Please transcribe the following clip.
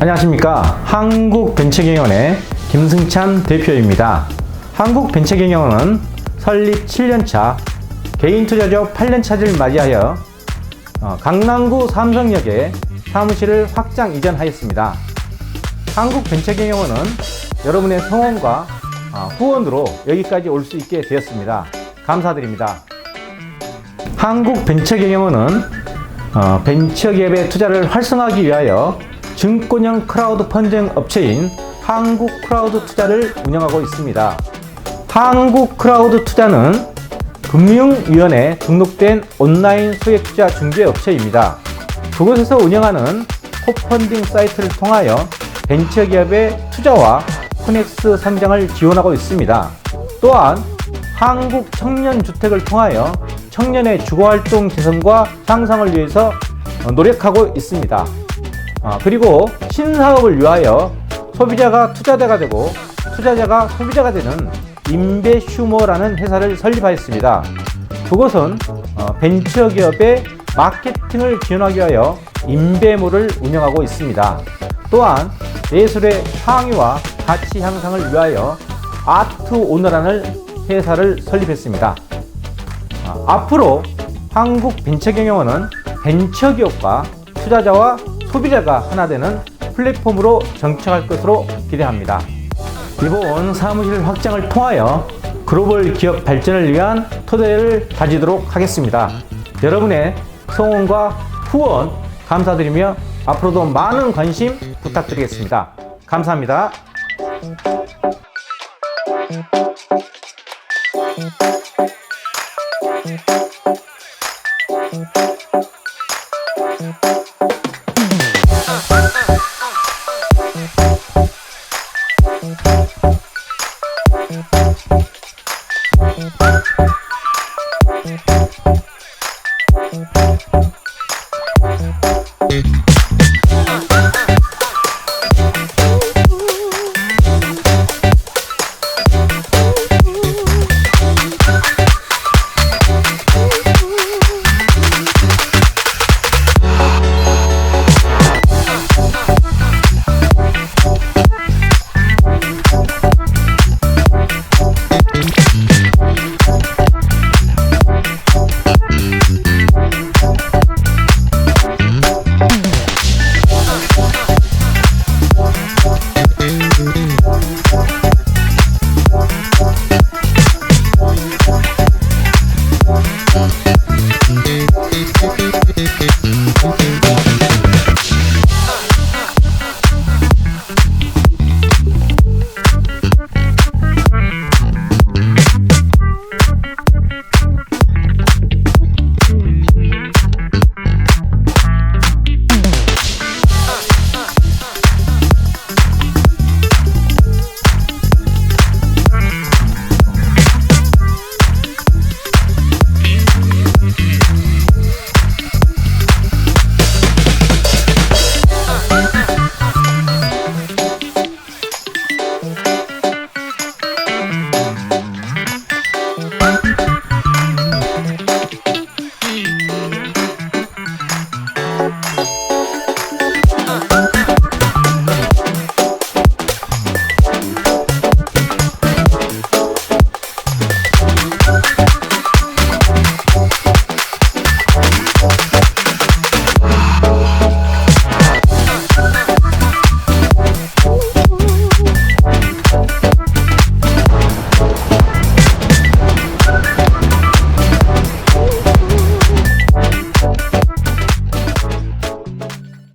안녕하십니까. 한국벤처경영원의 김승찬 대표입니다. 한국벤처경영원은 설립 7년차, 개인 투자자 8년차를 맞이하여 어, 강남구 삼성역에 사무실을 확장 이전하였습니다. 한국벤처경영원은 여러분의 성원과 어, 후원으로 여기까지 올 수 있게 되었습니다. 감사드립니다. 한국벤처경영원은 어, 벤처기업의 투자를 활성화하기 위하여 증권형 크라우드 펀딩 업체인 한국 크라우드 투자를 운영하고 있습니다. 한국 크라우드 투자는 금융위원회 등록된 온라인 소액 투자 중개 업체입니다. 그곳에서 운영하는 코펀딩 사이트를 통하여 벤처 기업의 투자와 코넥스 성장을 지원하고 있습니다. 또한 한국 청년 주택을 통하여 청년의 주거 활동 개선과 향상을 위해서 노력하고 있습니다. 아, 그리고 신사업을 위하여 소비자가 투자자가 되고 투자자가 소비자가 되는 인베슈머라는 회사를 설립하였습니다. 그것은 어, 벤처기업의 마케팅을 지원하기 위하여 인베모를 운영하고 있습니다. 또한 예술의 창의와 가치 향상을 위하여 아트 오너라는 회사를 설립했습니다. 아, 앞으로 한국 벤처경영원은 벤처기업과 투자자와 소비자가 하나 되는 플랫폼으로 정착할 것으로 기대합니다. 이번 사무실 확장을 통하여 글로벌 기업 발전을 위한 토대를 다지도록 하겠습니다. 여러분의 성원과 후원 감사드리며 앞으로도 많은 관심 부탁드리겠습니다. 감사합니다. Thank you. Thank